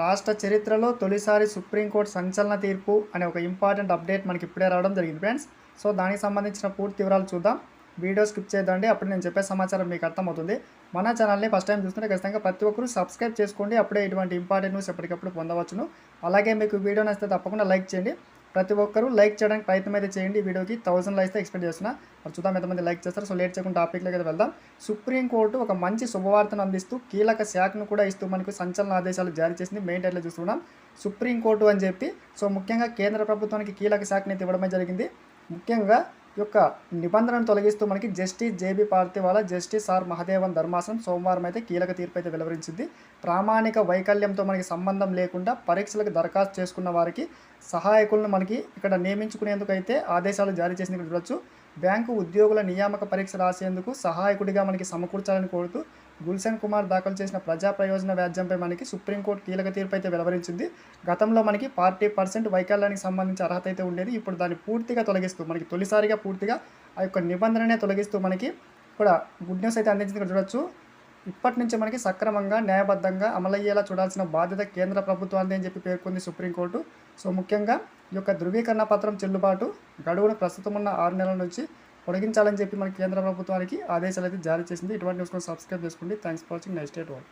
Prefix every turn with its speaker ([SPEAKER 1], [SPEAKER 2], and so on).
[SPEAKER 1] రాష్ట్ర చరిత్రలో తొలిసారి సుప్రీంకోర్టు సంచలన తీర్పు అనే ఒక ఇంపార్టెంట్ అప్డేట్ మనకి ఇప్పుడే రావడం జరిగింది ఫ్రెండ్స్. సో దానికి సంబంధించిన పూర్తి వివరాలు చూద్దాం. వీడియో స్కిప్ చేద్దండి అప్పుడు నేను చెప్పే సమాచారం మీకు అర్థమవుతుంది. మన ఛానల్ని ఫస్ట్ టైం చూస్తుంటే ఖచ్చితంగా ప్రతి ఒక్కరూ సబ్స్క్రైబ్ చేసుకోండి. అప్పుడే ఇటువంటి ఇంపార్టెంట్ న్యూస్ ఎప్పటికప్పుడు పొందవచ్చును. అలాగే మీకు వీడియో నచ్చితే తప్పకుండా లైక్ చేయండి. ప్రతి ఒక్కరూ లైక్ చేయడానికి ప్రయత్నం అయితే చేయండి. వీడియోకి థౌసండ్ లైక్స్ ఎక్స్పెక్ట్ చేస్తున్నా. మరి చూద్దాం ఎంతమంది లైక్ చేస్తారు. సో లేట్ చేయకుండా టాపిక్లోకి అయితే వెళ్దాం. సుప్రీంకోర్టు ఒక మంచి శుభవార్తను అందిస్తూ కీలక శాఖను కూడా ఇస్తూ మనకు సంచలన ఆదేశాలు జారీ చేసింది. మెయిన్ టైట్లో చూస్తున్నాం. సుప్రీంకోర్టు అని చెప్పి సో ముఖ్యంగా కేంద్ర ప్రభుత్వానికి కీలక శాఖను అయితే ఇవ్వడమే జరిగింది. ముఖ్యంగా యొక్క నిబంధనను తొలగిస్తూ మనకి justice JB Pardiwala justice R Mahadevan ధర్మాసనం సోమవారం అయితే కీలక తీర్పు అయితే వెలువరించింది. ప్రామాణిక వైకల్యంతో మనకి సంబంధం లేకుండా పరీక్షలకు దరఖాస్తు చేసుకున్న వారికి సహాయకులను మనకి ఇక్కడ నియమించుకునేందుకు అయితే ఆదేశాలు జారీ చేసినట్టు చూడొచ్చు. బ్యాంకు ఉద్యోగుల నియామక పరీక్ష రాసేందుకు సహాయకుడిగా మనకి సమకూర్చాలని కోరుతూ గుల్షన్ కుమార్ దాఖలు చేసిన ప్రజా ప్రయోజన వ్యాజ్యంపై మనకి సుప్రీంకోర్టు కీలక తీర్పు అయితే వెలువరించింది. గతంలో మనకి ఫార్టీ పర్సెంట్ వైకల్యానికి సంబంధించి అర్హత అయితే ఉండేది. ఇప్పుడు దాన్ని పూర్తిగా తొలగిస్తూ మనకి తొలిసారిగా పూర్తిగా ఆ యొక్క నిబంధననే తొలగిస్తూ మనకి కూడా గుడ్ న్యూస్ అయితే అందించింది. ఇక్కడ చూడొచ్చు. ఇప్పటి నుంచి మనకి సక్రమంగా న్యాయబద్ధంగా అమలయ్యేలా చూడాల్సిన బాధ్యత కేంద్ర ప్రభుత్వాన్ని అని చెప్పి పేర్కొంది సుప్రీంకోర్టు. సో ముఖ్యంగా ఈ యొక్క ధృవీకరణ పత్రం చెల్లుబాటు గడువును ప్రస్తుతం ఉన్న ఆరు నెలల నుంచి పొడిగించాలని చెప్పి మన కేంద్ర ప్రభుత్వానికి ఆదేశాలు అయితే జారీ చేసింది. ఇటువంటి న్యూస్ కోసం సబ్స్క్రైబ్ చేసుకోండి. Thanks for watching. Next date one